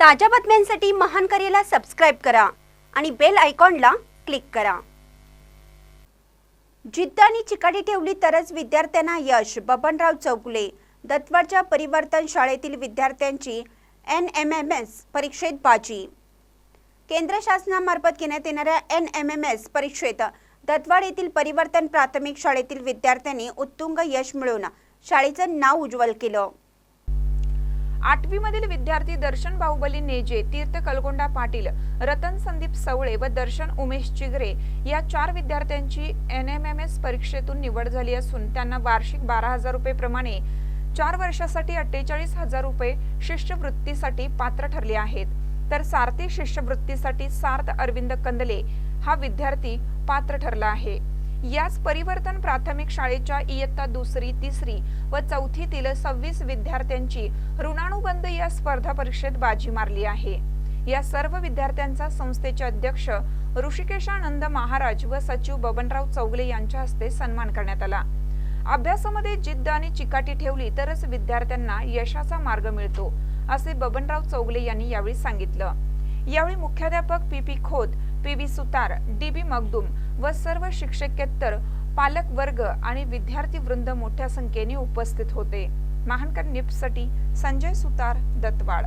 ताज्या बातम्यांसाठी महान करेला सबस्क्राईब करा आणि बेल आयकॉनला क्लिक करा. जिद्द आणि चिकाटी ठेवली तरच विद्यार्थ्यांना यश. बबनराव चौगुले दत्तवाडच्या परिवर्तन शाळेतील विद्यार्थ्यांची एन एम एम एस परीक्षेत बाजी. केंद्र शासनामार्फत घेण्यात येणाऱ्या एन एम एम एस परीक्षेत दत्तवाड येथील परिवर्तन प्राथमिक शाळेतील विद्यार्थ्यांनी उत्तुंग यश मिळवून शाळेचं नाव उज्ज्वल केलं. आठवी मधील विद्यार्थी दर्शन बाहुबली नेजे तीर्थ कलगोंडा पाटील रतन संदीप सवळे व दर्शन उमेश चिगरे या चार विद्यार्थ्यांची एन एम एम एस परीक्षेतून निवड झाली असून त्यांना वार्षिक बारा हजार रुपये प्रमाणे चार वर्षासाठी अठ्ठेचाळीस हजार रुपये शिष्यवृत्तीसाठी पात्र ठरले आहेत. तर सारथी शिष्यवृत्तीसाठी सार्थ अरविंद कंदले हा विद्यार्थी पात्र ठरला आहे. याच परिवर्तन प्राथमिक शाळेच्या इयत्ता दुसरी तिसरी व चौथीतील सव्वीस विद्यार्थ्यांची ऋणानुबंध या स्पर्धा परीक्षेत बाजी मारली आहे. या सर्व विद्यार्थ्यांचा संस्थेचे अध्यक्ष ऋषिकेशानंद महाराज व सचिव बबनराव चौगले यांच्या हस्ते सन्मान करण्यात आला. अभ्यासामध्ये जिद्द आणि चिकाटी ठेवली तरच विद्यार्थ्यांना यशाचा मार्ग मिळतो असे बबनराव चौगले यांनी यावेळी सांगितलं. यावेळी मुख्याध्यापक P P Khot P V Sutar D B Magdum व सर्व शिक्षकेतर पालक वर्ग आणि विद्यार्थी वृंद मोठ्या संख्येने उपस्थित होते. महानकर निप्ससाठी संजय सुतार दत्तवाड.